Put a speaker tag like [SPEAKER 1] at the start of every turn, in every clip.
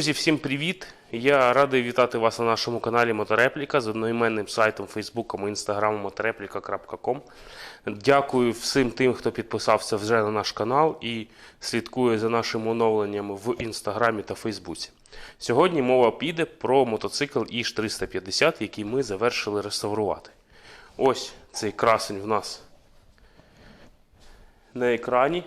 [SPEAKER 1] Друзі, всім привіт! Я радий вітати вас на нашому каналі Моторепліка з одноіменним сайтом, Фейсбуком і інстаграмом motoreplika.com. Дякую всім тим, хто підписався вже на наш канал і слідкує за нашими оновленнями в інстаграмі та Фейсбуці. Сьогодні мова піде про мотоцикл іж 350, який ми завершили реставрувати. Ось цей красень в нас на екрані.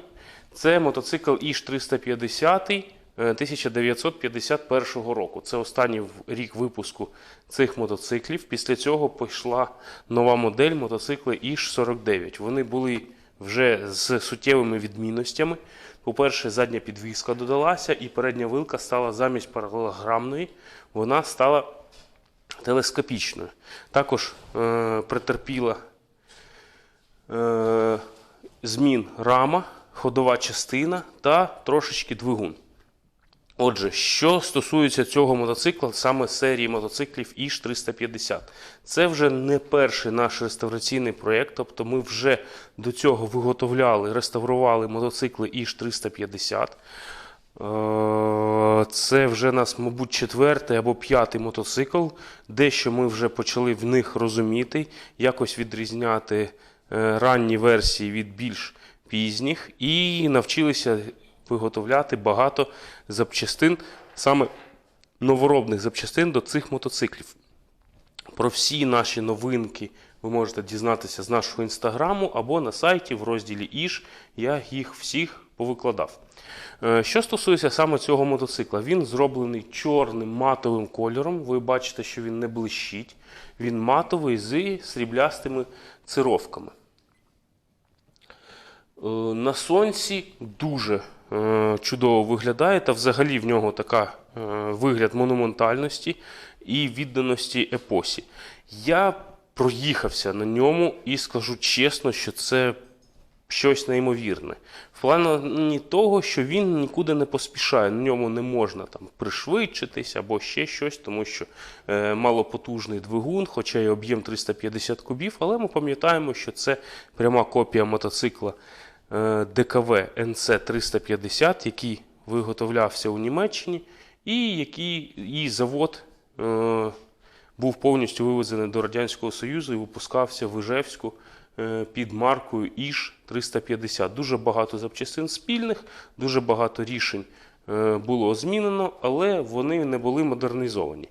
[SPEAKER 1] Це мотоцикл іж 350 е, 1951 року. Це останній рік випуску цих мотоциклів. Після цього пішла нова модель мотоцикли іж 49. Вони були вже з суттєвими відмінностями. По-перше, задня підвіска додалася, і передня вилка стала замість паралелограмної, вона стала телескопічною. Також е, претерпіла е, змін рама, ходова частина та трошечки двигун. Отже, що стосується цього мотоцикла, саме серії мотоциклів іж 350, це вже не перший наш реставраційний проєкт, тобто ми вже до цього виготовляли, реставрували мотоцикли іж 350. Е, Це вже нас, мабуть, четвертий або п'ятий мотоцикл. Дещо ми вже почали в них розуміти, якось відрізняти е, ранні версії від більш пізніх, і навчилися виготовляти багато запчастин, саме новоробних запчастин до цих мотоциклів. Про всі наші новинки ви можете дізнатися з нашого інстаграму або на сайті в розділі Іж. Я їх всіх повикладав. Е, Що стосується саме цього мотоцикла, він зроблений чорним матовим кольором. Ви бачите, що він не блищить. Він матовий з сріблястими цировками. Е, На сонці дуже е, чудово виглядає, та взагалі в нього така е, вигляд монументальності і відданості епосі. Я проїхався на ньому і скажу чесно, що це щось неймовірне. В плані того, що він нікуди не поспішає, на ньому не можна там пришвидшитись або ще щось, тому що е, малопотужний двигун, хоча й об'єм 350 кубів, але ми пам'ятаємо, що це пряма копія мотоцикла е, ДКВ НЦ 350, який виготовлявся у Німеччині, і який і завод е, був повністю вивезений до Радянського Союзу і випускався в Ижевську під маркою іж 350. Дуже багато запчастин спільних, дуже багато рішень е, було змінено, але вони не були модернізовані.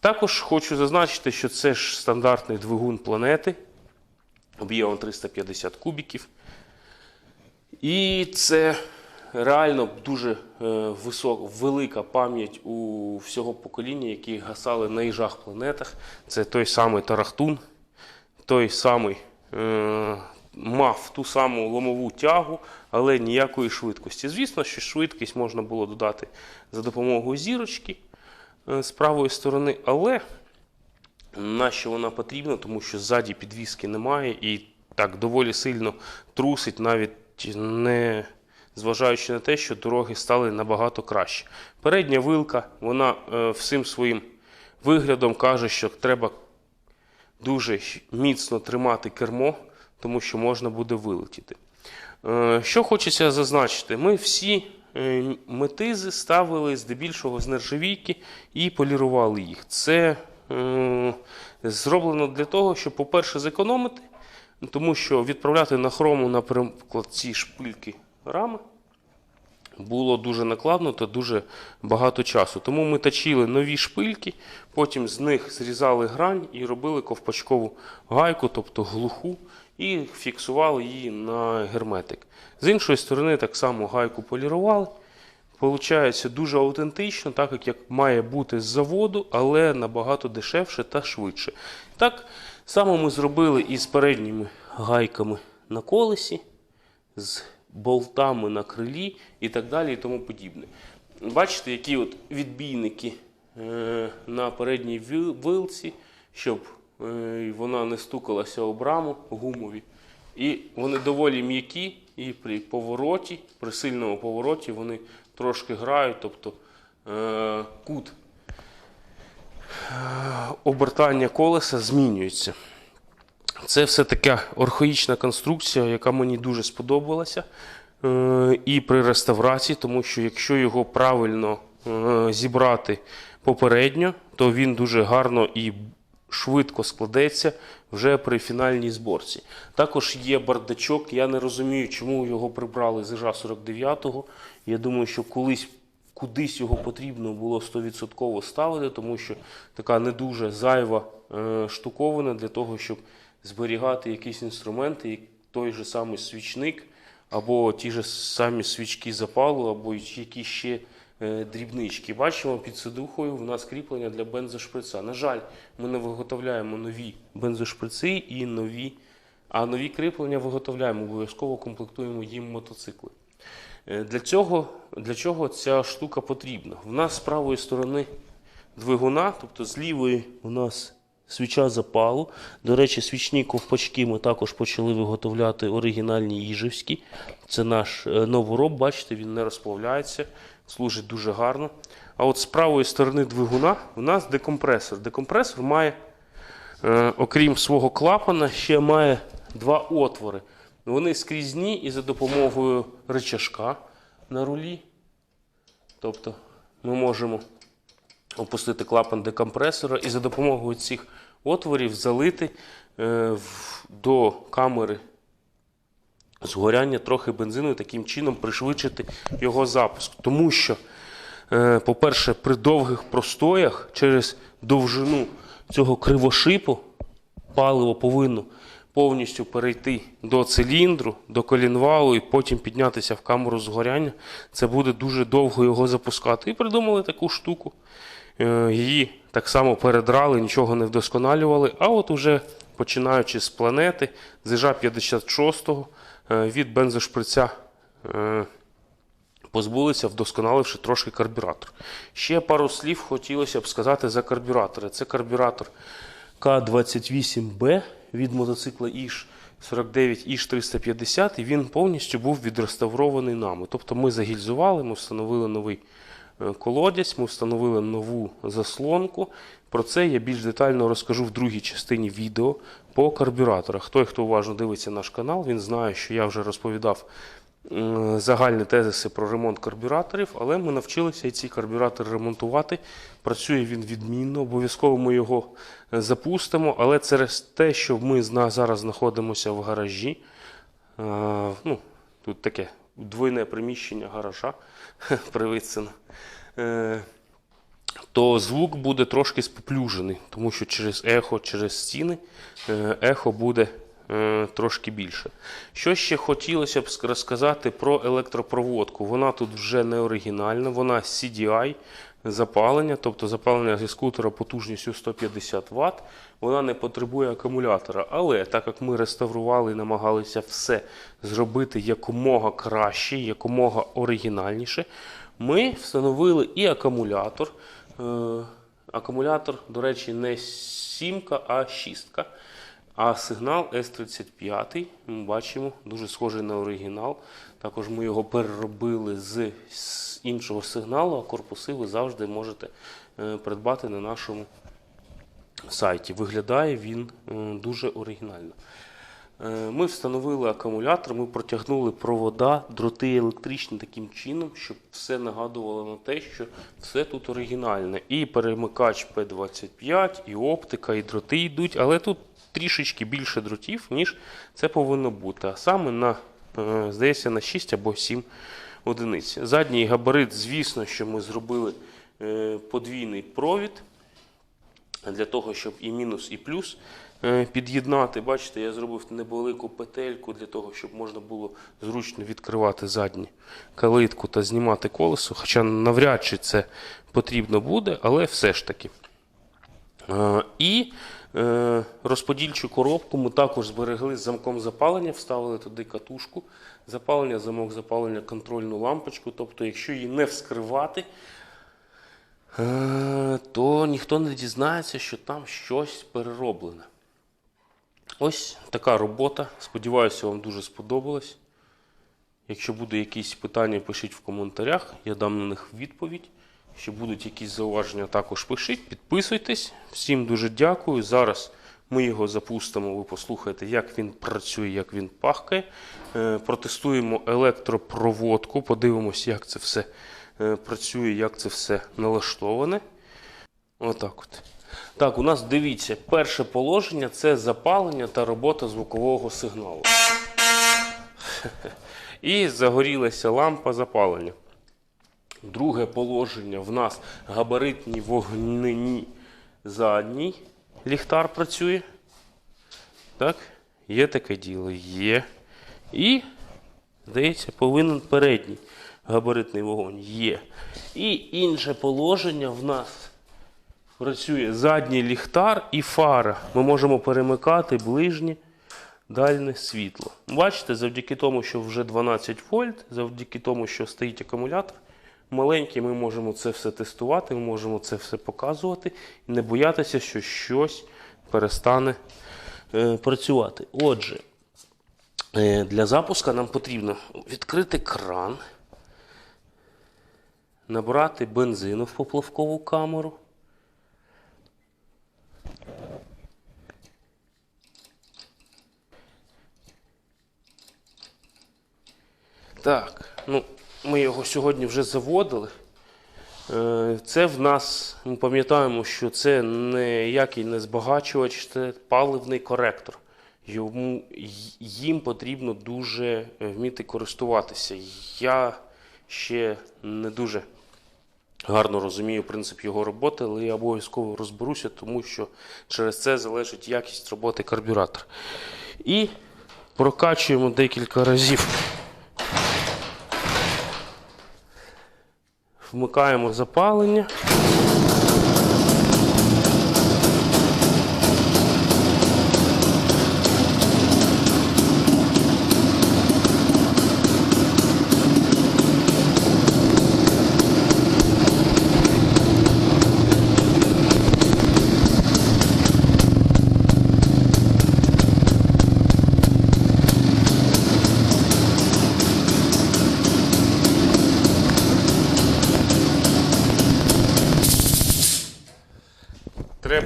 [SPEAKER 1] Також хочу зазначити, що це ж стандартний двигун планети об'ємом 350 кубіків. І це реально дуже е, висок, велика пам'ять у всього покоління, які гасали на їжах планетах. Це той самий Тарахтун, той самий е, мав ту саму ломову тягу, але ніякої швидкості. Звісно, що швидкість можна було додати за допомогою зірочки е, з правої сторони, але Нащо вона потрібна? Тому що ззаді підвіски немає і так доволі сильно трусить, навіть не зважаючи на те, що дороги стали набагато краще. Передня вилка, вона е, всім своїм виглядом каже, що треба дуже міцно тримати кермо, тому що можна буде вилетіти. Е, Що хочеться зазначити, ми всі е, метизи ставили здебільшого з нержавійки і полірували їх. Це е, зроблено для того, щоб, по-перше, зекономити, тому що відправляти на хрому, наприклад, ці шпильки рами було дуже накладно та дуже багато часу. Тому ми точили нові шпильки, потім з них зрізали грань і робили ковпачкову гайку, тобто глуху, і фіксували її на герметик. З іншої сторони, так само гайку полірували. Получається дуже аутентично, так як- має бути з заводу, але набагато дешевше та швидше. Так само ми зробили і з передніми гайками на колесі, з болтами на крилі і так далі, і тому подібне. Бачите, які от відбійники е, на передній вил- вилці, щоб е, вона не стукалася об раму гумові. І вони доволі м'які, і при повороті, при сильному повороті вони трошки грають, тобто е, кут обертання колеса змінюється. Це все така архаїчна конструкція, яка мені дуже сподобалася. Е, І при реставрації, тому що якщо його правильно е, зібрати попередньо, то він дуже гарно і швидко складеться вже при фінальній зборці. Також є бардачок. Я не розумію, чому його прибрали з ІЖа 49-го. Я думаю, що колись кудись його потрібно було 100% ставити, тому що така не дуже зайва е, штуковина для того, щоб зберігати якісь інструменти, той же самий свічник, або ті ж самі свічки запалу, або які ще е, дрібнички. Бачимо, під сидухою в нас кріплення для бензошприца. На жаль, ми не виготовляємо нові бензошприци і нові, а нові кріплення виготовляємо, обов'язково комплектуємо їм мотоцикли. Е, Для цього, для чого ця штука потрібна? В нас з правої сторони двигуна, тобто з лівої у нас свіча запалу. До речі, свічні ковпачки ми також почали виготовляти оригінальні їжівські. Це наш е, новороб, бачите, він не розплавляється, служить дуже гарно. А от з правої сторони двигуна у нас декомпресор. Декомпресор має, е, окрім свого клапана, ще має два отвори. Вони скрізні і за допомогою рычажка на рулі. Тобто ми можемо опустити клапан декомпресора і за допомогою цих отворів залити е, до камери згоряння трохи бензину і таким чином пришвидшити його запуск. Тому що, е, по-перше, при довгих простоях через довжину цього кривошипу паливо повинно повністю перейти до циліндру, до колінвалу і потім піднятися в камеру згоряння. Це буде дуже довго його запускати. І придумали таку штуку. Е, Її так само передрали, нічого не вдосконалювали. А от уже починаючи з планети, з ІЖа 56-го, е, від бензошприця е, позбулися, вдосконаливши трошки карбюратор. Ще пару слів хотілося б сказати за карбюратори. Це карбюратор К28Б від мотоцикла Іж 49 Іж 350, і він повністю був відреставрований нами. Тобто ми загільзували, ми встановили новий колодязь, ми встановили нову заслонку. Про це я більш детально розкажу в другій частині відео по карбюраторах. Той, хто уважно дивиться наш канал, він знає, що я вже розповідав загальні тезиси про ремонт карбюраторів, але ми навчилися і ці карбюратори ремонтувати. Працює він відмінно, обов'язково ми його е, запустимо, але через те, що ми зараз знаходимося в гаражі, е, ну, тут таке двойне приміщення гаража Привицина, е, то звук буде трошки споплюжений, тому що через ехо, через стіни е, ехо буде е, трошки більше. Що ще хотілося б розказати про електропроводку. Вона тут вже не оригінальна, вона CDI запалення, тобто запалення зі скутера потужністю 150 Вт. Вона не потребує акумулятора. Але так як ми реставрували і намагалися все зробити якомога краще, якомога оригінальніше, ми встановили і акумулятор. Е, Акумулятор, до речі, не сімка, а шістка. А сигнал S35 ми бачимо, дуже схожий на оригінал. Також ми його переробили з, іншого сигналу, а корпуси ви завжди можете е, придбати на нашому сайті. Виглядає він е, дуже оригінально. Е, Ми встановили акумулятор, ми протягнули провода, дроти електричні таким чином, щоб все нагадувало на те, що все тут оригінальне. І перемикач P25, і оптика, і дроти йдуть, але тут трішечки більше дротів, ніж це повинно бути. А саме на, здається, на 6 або 7 одиниць. Задній габарит, звісно, що ми зробили е, подвійний провід для того, щоб і мінус, і плюс е, під'єднати. Бачите, я зробив невелику петельку для того, щоб можна було зручно відкривати задню калитку та знімати колесо. Хоча навряд чи це потрібно буде, але все ж таки. Е, І е, розподільчу коробку ми також зберегли з замком запалення, вставили туди катушку запалення, замок запалення, контрольну лампочку. Тобто, якщо її не вскривати, е, то ніхто не дізнається, що там щось перероблене. Ось така робота. Сподіваюся, вам дуже сподобалось. Якщо буде якісь питання, пишіть в коментарях, я дам на них відповідь. Якщо будуть якісь зауваження, також пишіть, підписуйтесь. Всім дуже дякую. Зараз ми його запустимо, ви послухаєте, як він працює, як він пахкає. Е, Протестуємо електропроводку, подивимося, як це все е, працює, як це все налаштоване. Отак от. Так, у нас дивіться, перше положення це запалення та робота звукового сигналу. І загорілася лампа запалення. Друге положення в нас габаритні вогнені задній ліхтар працює. Так, є таке діло, є. І, здається, повинен передній габаритний вогонь є. І інше положення в нас працює задній ліхтар і фара. Ми можемо перемикати ближнє дальне світло. Бачите, завдяки тому, що вже 12 вольт, завдяки тому, що стоїть акумулятор маленький, ми можемо це все тестувати, ми можемо це все показувати і не боятися, що щось перестане е, працювати. Отже, е, для запуска нам потрібно відкрити кран, набрати бензину в поплавкову камеру. Так, ну, ми його сьогодні вже заводили. Е, Це в нас, ми пам'ятаємо, що це ніякий не збагачувач, це паливний коректор. Йому, їм потрібно дуже е, вміти користуватися. Я ще не дуже гарно розумію принцип його роботи, але я обов'язково розберуся, тому що через це залежить якість роботи карбюратора. І прокачуємо декілька разів. Вмикаємо запалення.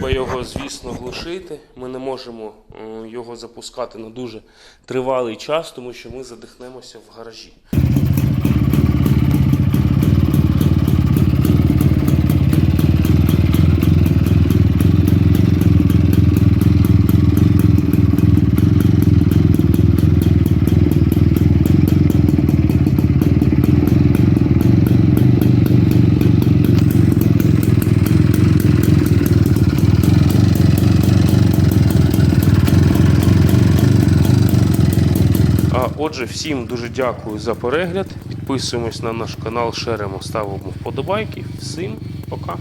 [SPEAKER 1] Треба його, звісно, глушити. Ми не можемо його запускати на дуже тривалий час, тому що ми задихнемося в гаражі. А отже, всім дуже дякую за перегляд. Підписуємось на наш канал, шеримо, ставимо вподобайки. Всім пока.